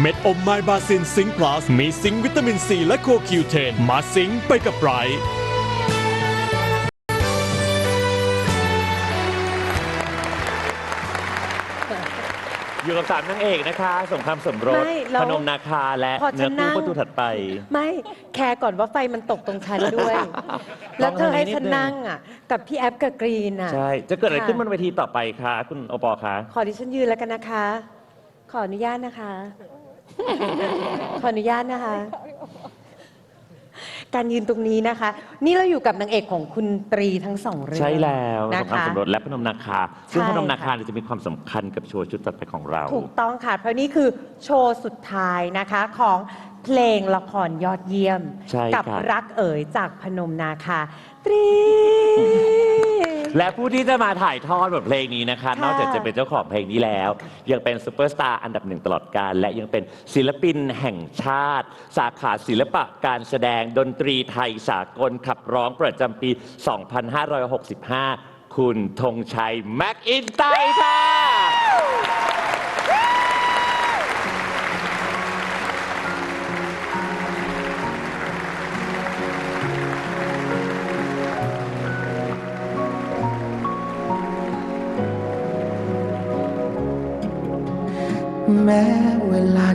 เม็ดอมไมบาซินซิงค์พลัสมีซิงค์วิตามินซีและโคคิวเทนมาซิงค์ไปกับไบรท์อยู่กับสามนางเอกนะคะสงครามสมรสไม่แล้วพนมนาคาและพอฉัเนื้อนคู่นั่ง ประตูถัดไป ไม่แคร์ก่อนว่าไฟมันตกตรงฉันด้วย แล้วเธอให้ฉันนั่งอะ กับพี่แอฟกับกรีนอะ ใช่ จะเกิดอะไรค่ะขึ้นบนเวทีต่อไปคะคุณโอปอคะ ขอดิฉันยืนแล้วกันนะคะ ขออนุญาตนะคะ ขออนุญาตนะคะ การยืนตรงนี้นะคะ นี่เราอยู่กับนางเอกของคุณตรีทั้งสองเรื่องใช่แล้วสนะงครามคะ สมรสและพนมนาคา ซึ่งใช่ พนมนาคาค่ะเนี่ยจะมีความสำคัญกับโชว์ชุดตัดไปของเรา ถูกต้องค่ะ เพราะนี่คือโชว์สุดท้ายนะคะของเพลงละครยอดเยี่ยม ใช่กัครับ รักเอ๋ยจากพนมนาคาตรี และผู้ที่จะมาถ่ายทอดบทเพลงนี้นะคะค่ะนอกจากจะเป็นเจ้าของเพลงนี้แล้ว ยังเป็นซูเปอร์สตาร์อันดับหนึ่งตลอดกาลและยังเป็นศิลปินแห่งชาติ สาขาศิลปะการแสดงดนตรีไทยสากลขับร้องประจำปี 2565 คุณธงชัย แม็กอินไตค่ะ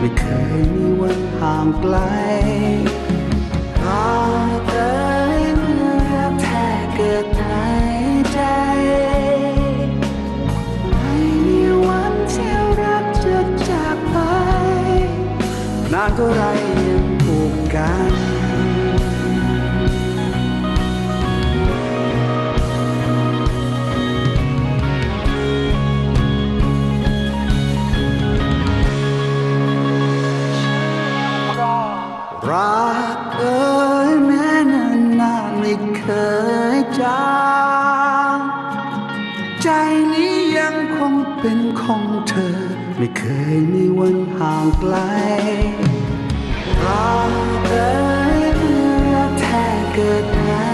ไม่เคยมีวันห่างไกลรักเอ่ยเมื่อรักแท้เกิดในใจไม่มีวันที่รักจะจากไปนานกี่ไร นี้ยังคงเป็นของเธอ ไม่เคยมีวันห่างไกลรักเอ่ยเมื่อรักแท้เกิดมา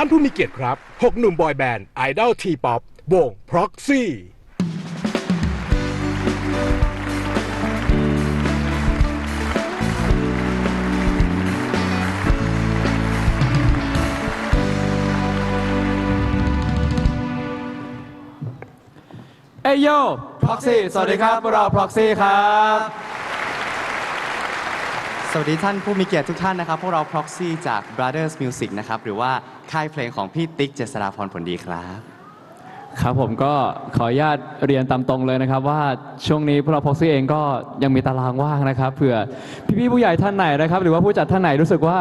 ท่านผู้มีเกียรติครับ 6 หนุ่มบอยแบนด์ไอดอลทีป๊อปวง Proxy เอยโย Proxy สวัสดีครับพวกเรา Proxy ครับ สวัสดีท่านผู้มีเกียรติทุกท่านนะครับ พวกเรา Proxy จาก Brothers Music นะครับ หรือว่าค่ายเพลงของพี่ติ๊กเจษฎาพรผลดีครับ ครับผมก็ขออนุญาตเรียนตามตรงเลยนะครับ ว่าช่วงนี้พวกเราพ็อกซี่เองก็ยังมีตารางว่างนะครับเผื่อพี่ๆผู้ใหญ่ท่านไหนนะครับ หรือว่าผู้จัดท่านไหนรู้สึกว่า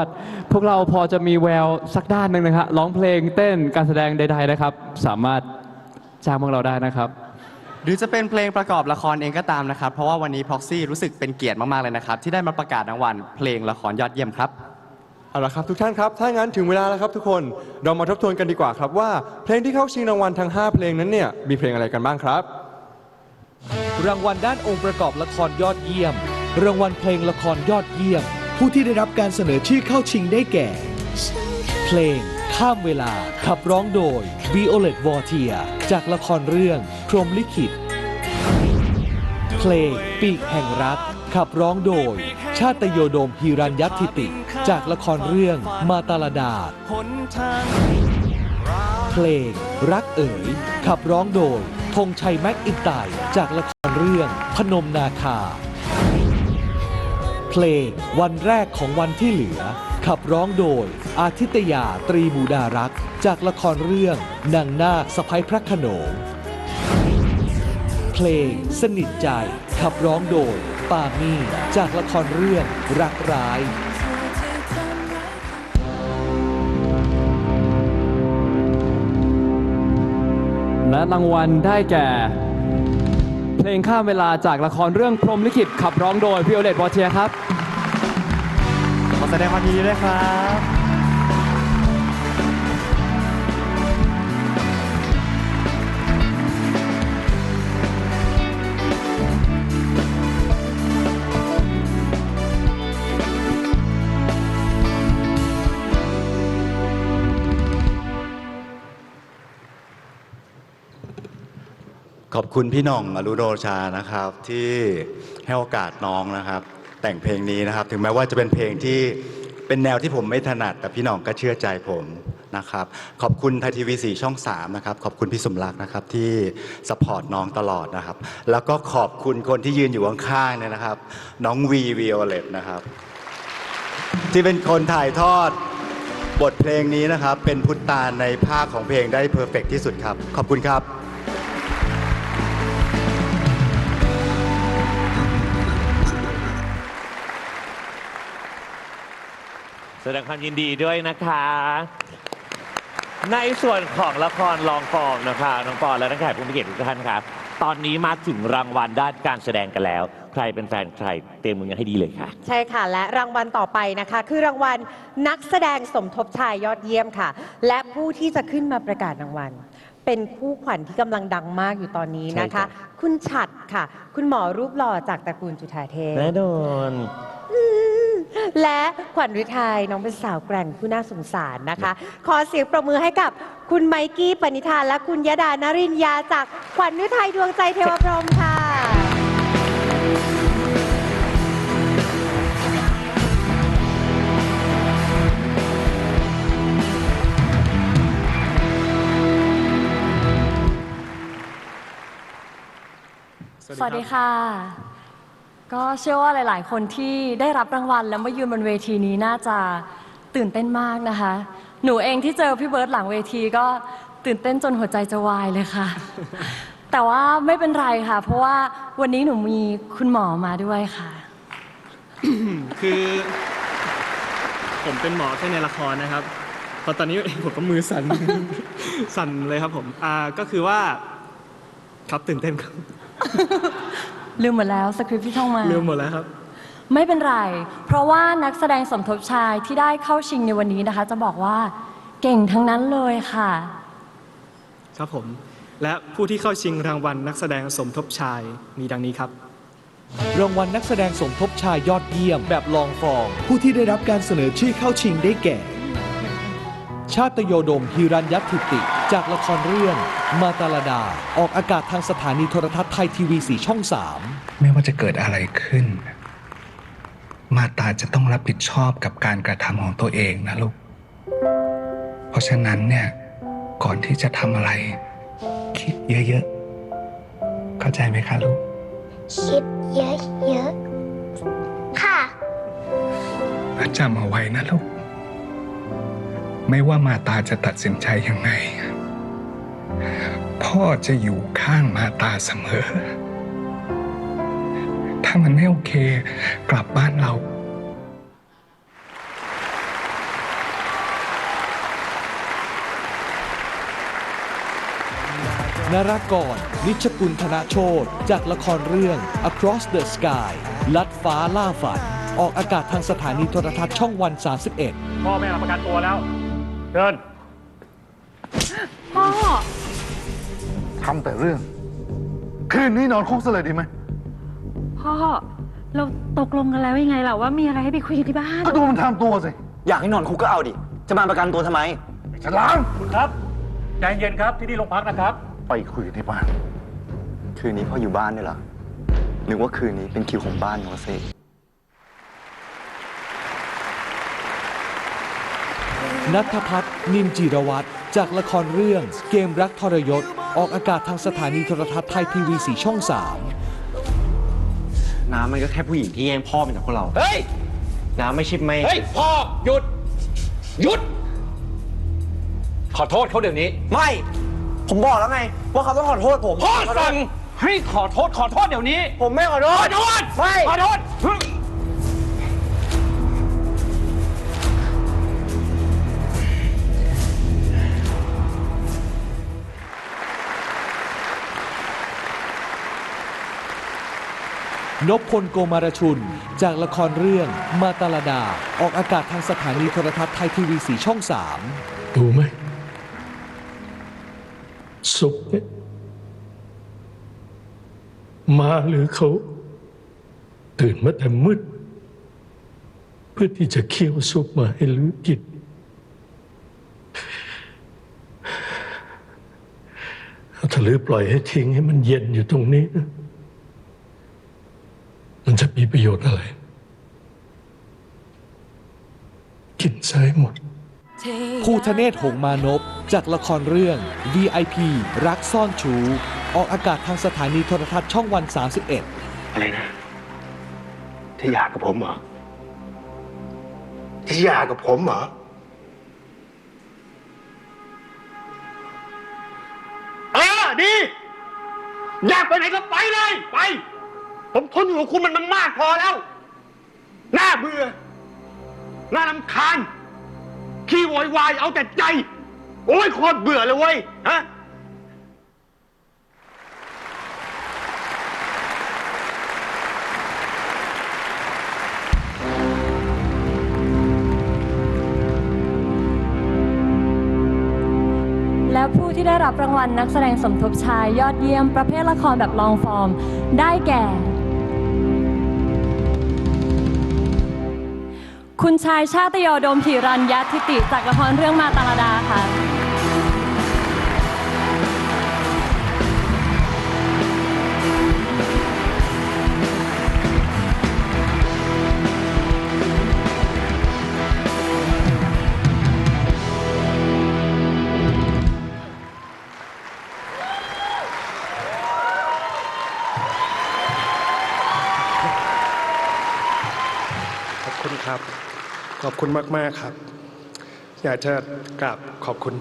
พวกเราพอจะมีแววสักด้านหนึ่งนะครับร้องเพลงเต้นการแสดงใด ๆนะครับ สามารถจ้างพวกเราได้นะครับ หรือจะเป็นเพลงประกอบละครเองก็ตามนะครับ เพราะว่าวันนี้ Proxy รู้สึกเป็นเกียรติมาก ๆ เลยนะครับ ที่ได้มาประกาศรางวัลเพลงละครยอดเยี่ยมครับ เอาละครับทุกท่านครับ ถ้างั้นถึงเวลาแล้วครับทุกคน เรามาทบทวนกันดีกว่าครับว่าเพลงที่เข้าชิงรางวัลทั้ง 5 เพลงนั้นเนี่ยมีเพลงอะไรกันบ้างครับ รางวัลด้านองค์ประกอบละครยอดเยี่ยม รางวัลเพลงละครยอดเยี่ยม ผู้ที่ได้รับการเสนอชื่อเข้าชิงได้แก่ เพลง ข้ามเวลาขับร้องโดย Violet v o r t i e r จากละครเรื่อง พรหมลิขิต เพลงปีกแห่งรัก ขับร้องโดย ชาตโยโดมฮิรัญยัติติ จากละครเรื่องมาตาลดาเพลงรักเอ๋ย ขับร้องโดยธงชัยแม็กอินไตจากละครเรื่องพนมนาคา เพลง วันแรกของวันที่เหลือ ขับร้องโดย อาทิตยาตรีบูดารักษ์จากละครเรื่องนางนาคสะพ้ยพระขนงเพลง สนิทใจ ขับร้องโดยปามี่จากละครเรื่องรักร้ายและรางวัลได้แก่ ลงข้ามเวลาจากละครเรื่องพรหมลิขิตขับร้องโดยพี่โอเลตวอเทียครับ ขอแสดงความยินดีด้วยครับ ขอบคุณพี่น่องอรุโรชานะครับ ที่ให้โอกาสน้องนะครับ แต่งเพลงนี้นะครับ ถึงแม้ว่าจะเป็นเพลงที่เป็นแนวที่ผมไม่ถนัด แต่พี่น่องก็เชื่อใจผมนะครับ ขอบคุณไทยทีวีสีช่อง3นะครับ ขอบคุณพี่สมรักนะครับที่สปอร์ตน้องตลอดนะครับ แล้วก็ขอบคุณคนที่ยืนอยู่ข้างๆเนี่ยนะครับ น้องวีวีโอเลตนะครับ ที่เป็นคนถ่ายทอดบทเพลงนี้นะครับ เป็นพุทธาในภาคของเพลงได้เพอร์เฟกที่สุดครับ ขอบคุณครับ ดงความยินดีด้วยนะคะ ในส่วนของละครลองฟอร์มนะคะน้องปอนและนักแข่งผู้มีเกียรติทุกท่านครับ ตอนนี้มาถึงรางวัลด้านการแสดงกันแล้ว ใครเป็นแฟนใครเตรียมมือกันให้ดีเลยค่ะ ใช่ค่ะ และรางวัลต่อไปนะคะ คือรางวัลนักแสดงสมทบชายยอดเยี่ยมค่ะ และผู้ที่จะขึ้นมาประกาศรางวัล เป็นคู่ขวัญที่กำลังดังมากอยู่ตอนนี้นะใช่ครัคะ บ คุณฉัดค่ะ คุณหมอรูปหล่อจากตระกูลจุฑาเทพ แน่นอน และขวัญฤทัยน้องเป็นสาวแกร่งผู้น่าสงสารนะคะ ขอเสียงประมือให้กับคุณไมกี้ปณิธานและคุณยดานรินยาจากขวัญฤทัยดวงใจเทวพรหมค่ะ สวัสดีค่ะ ก็เชื่อว่าหลาย ๆ คนที่ได้รับรางวัลแล้วมายืนบนเวทีนี้น่าจะตื่นเต้นมากนะคะ หนูเองที่เจอพี่เบิร์ตหลังเวทีก็ตื่นเต้นจนหัวใจจะวายเลยค่ะ แต่ว่าไม่เป็นไรค่ะ เพราะว่าวันนี้หนูมีคุณหมอมาด้วยค่ะ คือ ผมเป็นหมอแค่ในละครนะครับพราะตอนนี้ผมก็มือสั่น สั่นเลยครับผม อ่าก็คือว่า ครับตื่นเต้นครับ ลืมหมดแล้วสคริปต์ที่ท่องมา ลืมหมดแล้วครับ ไม่เป็นไร เพราะว่านักแสดงสมทบชายที่ได้เข้าชิงในวันนี้นะคะ จะบอกว่าเก่งทั้งนั้นเลยค่ะ ครับผม และผู้ที่เข้าชิงรางวัลนักแสดงสมทบชายมีดังนี้ครับ รางวัลนักแสดงสมทบชายยอดเยี่ยมแบบลองฟอร์มผู้ที่ได้รับการเสนอชื่อเข้าชิงได้แก่ ชาตโยโดมฮิรัญยัตถิติ จากละครเรื่อง มาตาลดา ออกอากาศทางสถานีโทรทัศน์ไทยทีวีสีช่อง3ไม่ว่าจะเกิดอะไรขึ้น มาตาจะต้องรับผิดชอบกับการกระทำของตัวเองนะลูก เพราะฉะนั้นเนี่ย ก่อนที่จะทำอะไร คิดเยอะๆ เข้าใจไหมคะลูก คิดเยอะๆ ค่ะและจำเอาไว้นะลูก ไม่ว่ามาตาจะตัดสินใจยังไง พ่อจะอยู่ข้างมาตาเสมอ ถ้ามันไม่โอเค กลับบ้านเรานรากร นิชกุลธนโชตจากละครเรื่อง Across the Sky ลัดฟ้าล่าฝัน ออกอากาศทางสถานีโทรทัศน์ช่องวัน 31 พ่อแม่รับประกันตัวแล้ว เชิญพ่อ ทำแต่เรื่อง คืนนี้นอนคุกซะเลยดีไหม พ่อ เราตกลงกันแล้วยังไงล่ะว่ามีอะไรให้ไปคุยกันที่บ้าน ก็ดูมันทำตัวสิอยากให้นอนคุกก็เอาดิ จะมาประกันตัวทำไม ฉลามคุณครับ ใจเย็นครับที่นี่โรงพักนะครับ ไปคุยกันที่บ้าน คืนนี้พ่ออยู่บ้านด้วยเหรอนึกว่าคืนนี้เป็นคิวของบ้านของเซ นัทพัฒน์นินจิรวัตรจากละครเรื่องเกมรักทรยศ ออกอากาศทางสถานีโทรทัศน์ไทยทีวีสีช่อง3น้ำมันก็แค่ผู้หญิงที่แย่งพ่อเป็นจากพวกเรา เฮ้ย น้ำไม่ใช่ไม่ เฮ้ยพ่อหยุด หยุด ขอโทษเขาเดี๋ยวนี้ ไม่ ผมบอกแล้วไง ว่าเขาต้องขอโทษผมพ่อสั่งให้ขอโทษขอโทษเดี๋ยวนี้ ผมไม่ขอโทษ ขอโทษไม่ ขอโทษ นพพลโกมารชุน จากละครเรื่องมาตาลดา ออกอากาศทางสถานีโทรทัศน์ไทยทีวีสีช่อง3ดูไหมสุกเนี่ยมาหรือเขา ตื่นมาแต่มืด เพื่อที่จะเคี่ยวซุปมาให้ลือกินถ้าลือปล่อยให้ทิ้งให้มันเย็นอยู่ตรงนี้นะ จะมีประโยชน์อะไร กินใช้หมดภูทะเนศหงส์มานพจากละครเรื่อง VIP รักซ่อนชู ออกอากาศทางสถานีโทรทัศน์ช่องวัน 31 อะไรนะ ที่อยากกับผมเหรอ ที่อยากกับผมเหรอ เออดี อยากไปไหนก็ไปเลย ไป ผมทนอยู่กับคุณมันมากพอแล้ว น่าเบื่อ น่ารำคาญ ขี้โวยวายเอาแต่ใจ โอ้ยโคตรเบื่อเลยเว้ย ฮะ และผู้ที่ได้รับรางวัลนักแสดงสมทบชายยอดเยี่ยมประเภทละครแบบลองฟอร์ม ได้แก่ คุณชายชาติยอดมหิรัญยทิติจากละครเรื่องมาตาลดาค่ะ ครับ ขอบคุณมากๆครับ อยากจะกราบขอบคุณ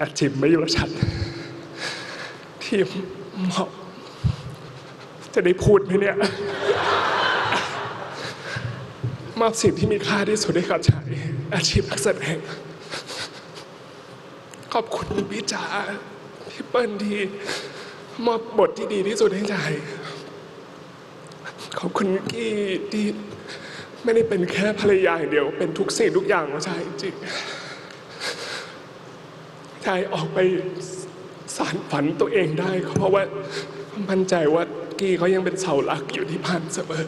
อาจิมมยุรชัดที่เหมาะจะได้พูดไหมเนี่ยมอบสิ่งที่มีค่าที่สุดให้กับชายอาชีพนักแสดงขอบคุณพี่จ๋าพี่เปิ้ลที่มอบบทที่ดีที่สุดให้ชายขอบคุณกี้ที่ ไม่ได้เป็นแค่ภรรยาอย่างเดียว เป็นทุกสิ่งทุกอย่างของชายจริงชายออกไปสารฝันตัวเองได้ก็เพราะว่ามั่นใจว่ากี้เขายังเป็นเสาหลักอยู่ที่พันเสมอ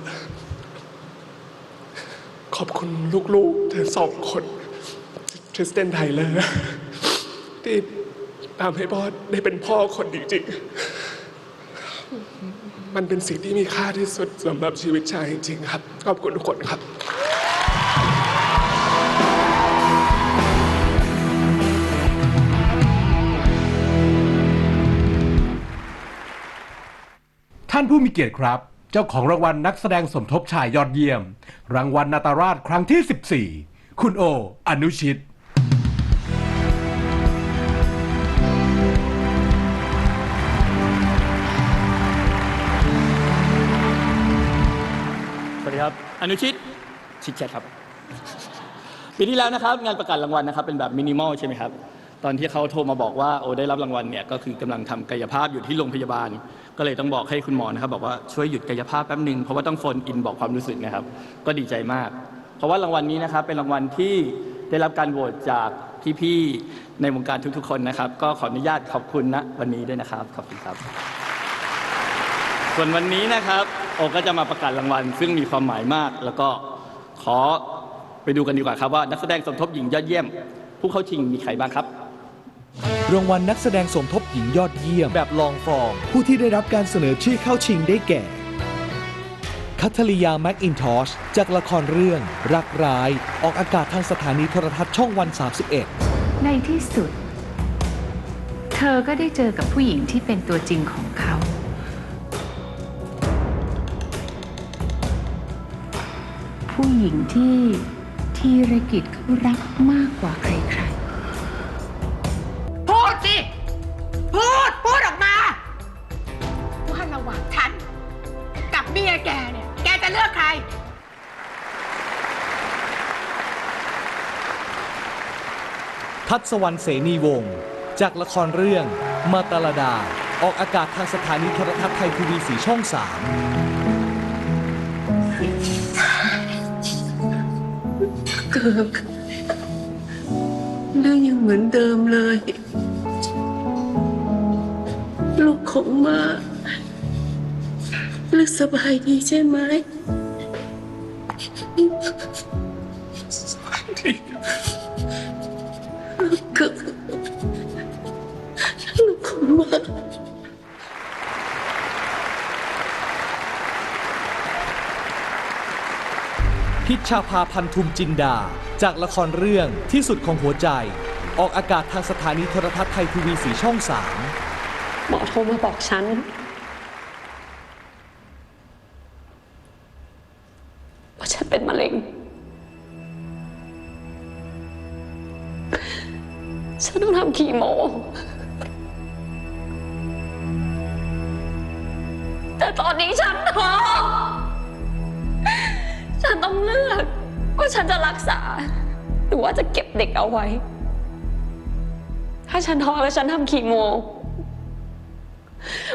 ขอบคุณลูกๆเธอสองคนทริสเตนไทเลอร์ที่ทำให้พ่อได้เป็นพ่อคนจริงๆ มันเป็นสิ่งที่มีค่าที่สุดสำหรับชีวิตชายจริงๆครับ ขอบคุณทุกคนครับท่านผู้มีเกียรติครับ เจ้าของรางวัลนักแสดงสมทบชายยอดเยี่ยม รางวัลนาตาราชครั้งที่ 14 คุณโอ อนุชิต อนุชิตชิดแชทครับ ปีที่แล้วนะครับ งานประกาศรางวัลนะครับ เป็นแบบมินิมอลใช่ไหมครับ ตอนที่เขาโทรมาบอกว่าโอ้ได้รับรางวัลเนี่ยก็คือกำลังทำกายภาพอยู่ที่โรงพยาบาล ก็เลยต้องบอกให้คุณหมอนะครับ บอกว่าช่วยหยุดกายภาพแป๊บหนึ่งเพราะว่าต้องโฟนอินบอกความรู้สึกนะครับ ก็ดีใจมาก เพราะว่ารางวัลนี้นะครับเป็นรางวัลที่ได้รับการโหวตจากพี่ๆในวงการทุกๆ คนนะครับ ก็ขออนุญาตขอบคุณณวันนี้ด้วยนะครับขอบคุณครับ ส่วนวันนี้นะครับ โอก็จะมาประกาศรางวัล ซึ่งมีความหมายมาก แล้วก็ขอไปดูกันดีกว่าครับว่านักแสดงสมทบหญิงยอดเยี่ยม ผู้เข้าชิงมีใครบ้างครับ รางวัลนักแสดงสมทบหญิงยอดเยี่ยม แบบลองฟอร์มผู้ที่ได้รับการเสนอชื่อเข้าชิงได้แก่คัทริยาแม็กอินทอชจากละครเรื่อง รักร้าย ออกอากาศทางสถานีโทรทัศน์ช่องวัน 31 ในที่สุด เธอก็ได้เจอกับผู้หญิงที่เป็นตัวจริงของเขา ผู้หญิงที่ธีรกิจเขารักมากกว่าใครๆ พูดสิ พูด พูดออกมา ว่าระหว่างฉัน กับเมียแกเนี่ย แกจะเลือกใคร ทัศวรรณเสนีวงศ์จากละครเรื่องมาตาลดา ออกอากาศทางสถานีโทรทัศน์ไทยทีวีสีช่อง3 เกิกเรื่องยังเหมือนเดิมเลย ลูกของมาลูกสบายดีใช่ไหม ชาภาพันธุมจินดา จากละครเรื่องที่สุดของหัวใจ ออกอากาศทางสถานีโทรทัศน์ไทยทีวีสีช่อง3หมอโทรมาบอกฉัน ว่าฉันเป็นมะเร็ง ฉันต้องทำคีโม แต่ตอนนี้ฉันท้อง ฉันต้องเลือกว่าฉันจะรักษา หรือว่าจะเก็บเด็กเอาไว้ ถ้าฉันท้องแล้วฉันทำคีโม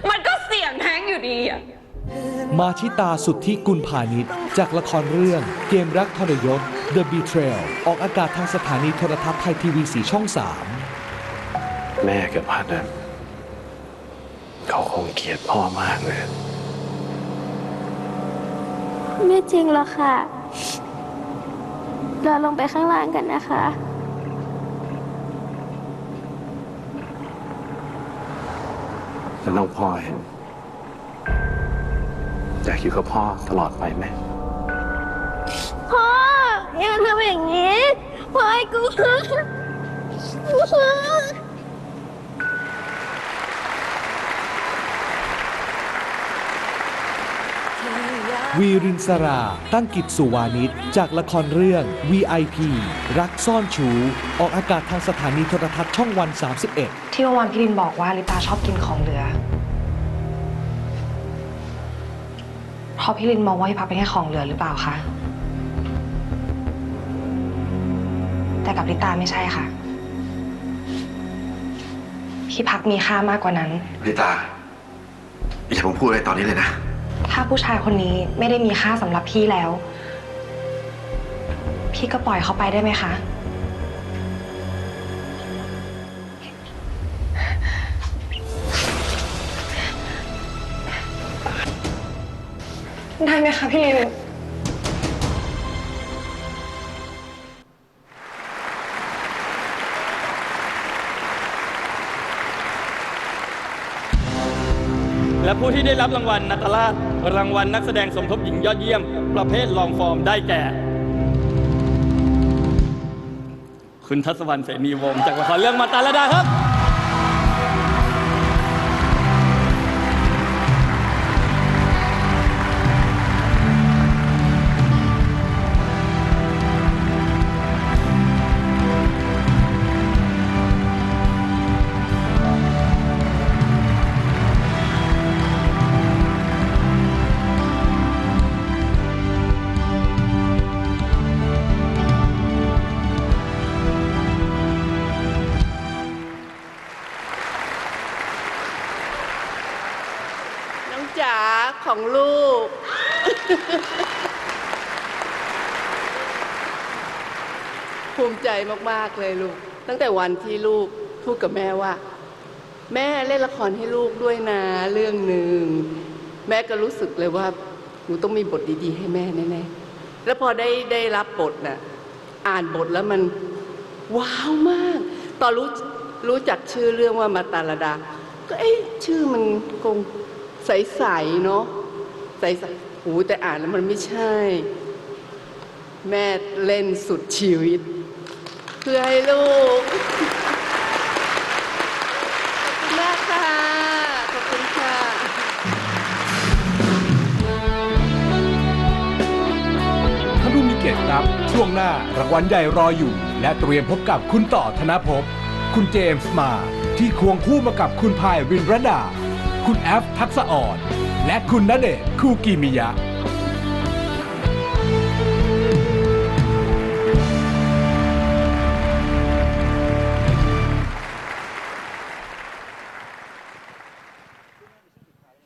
มันก็เสี่ยงแท้งอยู่ดีอะมาชิตาสุทธิกุลพาณิชย์จากละครเรื่องเกมรักทรยศ The Betrayal ออกอากาศทางสถานีโทรทัศน์ไทยทีวีสีช่อง3แม่กับพัดนะเขาคงเกลียดพ่อมากเลย ไม่จริงหรอกค่ะ เราลงไปข้างล่างกันนะคะ แล้วน้องพลอยอยากอยู่กับพ่อตลอดไปไหม พ่ออย่าทำอย่างนี้พ่อให้กู วีรินสรา ตั้งกิจสุวานิชจากละครเรื่อง VIP รักซ่อนชู ออกอากาศทางสถานีโทรทัศน์ช่องวัน 31 ที่เมื่อวานพี่ลินบอกว่าลิตาชอบกินของเหลือเพราะพี่ลินมองว่าพี่พักเป็นแค่ของเหลือหรือเปล่าคะ แต่กับลิตาไม่ใช่ค่ะ พี่พักมีค่ามากกว่านั้น ลิตาอย่าผมพูดอะไรตอนนี้เลยนะ ถ้าผู้ชายคนนี้ไม่ได้มีค่าสำหรับพี่แล้ว พี่ก็ปล่อยเขาไปได้ไหมคะ ได้ไหมคะพี่ลิน และผู้ที่ได้รับรางวัลนัตราชรางวัลนักแสดงสมทบหญิงยอดเยี่ยม ประเภทลองฟอร์มได้แก่ คุณทัศวรรณเสนีวงศ์จากละครเรื่องมาตาลดาครับ ของลูก ภูมิใจมาก ๆ เลยลูก ตั้งแต่วันที่ลูกพูดกับแม่ว่า แม่เล่นละครให้ลูกด้วยนะเรื่องหนึ่ง แม่ก็รู้สึกเลยว่าหนูต้องมีบทดี ๆ ให้แม่แน่ๆแล้วพอได้ได้รับบทน่ะอ่านบทแล้วมันว้าวมาก ตอนรู้รู้จักชื่อเรื่องว่ามาตาลดา ก็เอ๊ะชื่อมันคง ใสๆเนาะใสๆหูแต่อ่านแล้วมันไม่ใช่ แม่เล่นสุดชีวิต เพื่อให้ลูกขอบคุณมากค่ะขอบคุณค่ะท่านผู้มีเกียรติครับ ช่วงหน้ารางวัลใหญ่รออยู่ และเตรียมพบกับคุณต่อธนภพ คุณเจมส์มา ที่ควงคู่มากับคุณพายวินรดา คุณแอฟทักษะอ่อน และคุณณเดชน์คูกิมิยะ